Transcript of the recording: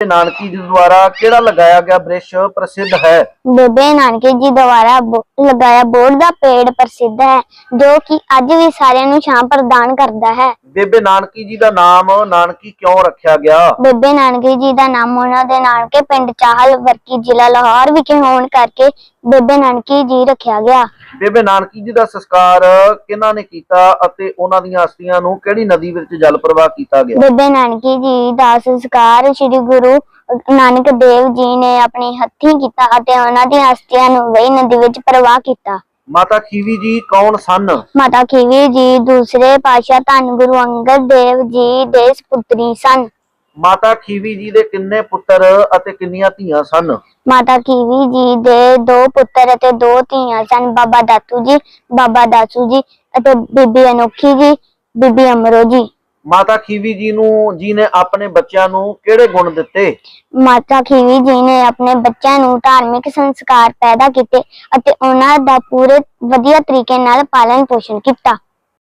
ਨਾਨਕੀ ਜੀ ਦੁਆਰਾ ਕਿਹੜਾ ਲਗਾਇਆ ਗਿਆ ਬ੍ਰਿਸ਼ ਪ੍ਰਸਿੱਧ ਹੈ? ਬੇਬੇ ਨਾਨਕੀ ਜੀ ਦੁਆਰਾ ਲਗਾਇਆ ਬੋਰਡ ਦਾ ਪੇੜ ਪ੍ਰਸਿੱਧ ਹੈ ਜੋ ਕਿ ਅੱਜ ਵੀ ਸਾਰਿਆਂ ਨੂੰ ਛਾਂ ਪ੍ਰਦਾਨ ਕਰਦਾ ਹੈ। ਬੇਬੇ ਨਾਨਕੀ ਜੀ ਦਾ ਨਾਮ ਨਾਨਕੀ ਕਿਉਂ ਰੱਖਿਆ ਗਿਆ? ਬੇਬੇ ਨਾਨਕੀ ਜੀ ਦਾ ਨਾਮ ਉਹਨਾਂ ਦੇ ਨਾਨਕੇ ਪਿੰਡ ਚਾਹਲ ਵਰਕੀ ਜ਼ਿਲ੍ਹਾ ਲਾਹੌਰ ਵਿਖੇ ਹੋਣ ਕਰਕੇ ਬੇਬੇ ਨਾਨਕੀ ਜੀ ਰੱਖਿਆ ਗਿਆ। ਬੇਬੇ ਨਾਨਕੀ ਜੀ ਦਾ ਸੰਸਕਾਰ ਕਿਹਨਾਂ ਨੇ ਕੀਤਾ ਅਤੇ ਉਹਨਾਂ ਦੀਆਂ ਅਸਥੀਆਂ ਨੂੰ ਕਿਹੜੀ ਨਦੀ ਵਿੱਚ ਜਲ ਪ੍ਰਵਾਹ ਕੀਤਾ ਗਿਆ? ਬੇਬੇ ਨਾਨਕੀ ਜੀ ਦਾ ਸੰਸਕਾਰ ਸ੍ਰੀ ਗੁਰੂ ਨਾਨਕ ਦੇਵ ਜੀ ਨੇ ਆਪਣੇ ਹੱਥੀਂ ਕੀਤਾ ਅਤੇ ਉਹਨਾਂ ਦੀਆਂ ਅਸਥੀਆਂ ਨੂੰ ਵਹੀ ਨਦੀ ਵਿੱਚ ਪ੍ਰਵਾਹ ਕੀਤਾ। ਮਾਤਾ ਖੀਵੀ ਜੀ ਕੌਣ ਸਨ? ਮਾਤਾ ਖੀਵੀ ਜੀ ਦੂਸਰੇ ਪਾਤਸ਼ਾਹ ਧੰਨ ਗੁਰੂ ਅੰਗਦ ਦੇਵ ਜੀ ਦੇ ਸੁਪੁੱਤਰੀ ਸਨ। ਮਾਤਾ ਖੀਵੀ ਜੀ ਦੇ ਕਿੰਨੇ ਪੁੱਤਰ ਅਤੇ ਕਿੰਨੀਆਂ ਧੀਆਂ ਸਨ? ਮਾਤਾ ਖੀਵੀ ਜੀ ਦੇ ਦੋ ਪੁੱਤਰ ਅਤੇ ਦੋ ਧੀਆਂ ਸਨ। ਬਾਬਾ ਦਾਤੂ ਜੀ ਬਾਬਾ ਦਾਸੂ ਜੀ ਅਤੇ ਬੀਬੀ ਅਨੋਖੀ ਜੀ ਬੀਬੀ ਅਮਰੋ ਜੀ। ਮਾਤਾ ਖੀਵੀ ਜੀ ਨੂੰ ਜੀ ਨੇ ਆਪਣੇ ਬੱਚਿਆਂ ਨੂੰ ਕਿਹੜੇ ਗੁਣ ਦਿੱਤੇ? ਮਾਤਾ ਖੀਵੀ ਜੀ ਨੇ ਆਪਣੇ ਬੱਚਿਆਂ ਨੂੰ ਧਾਰਮਿਕ ਸੰਸਕਾਰ ਪੈਦਾ ਕੀਤੇ ਅਤੇ ਉਹਨਾਂ ਦਾ ਪੂਰੇ ਵਧੀਆ ਤਰੀਕੇ ਨਾਲ ਪਾਲਣ ਪੋਸ਼ਣ ਕੀਤਾ।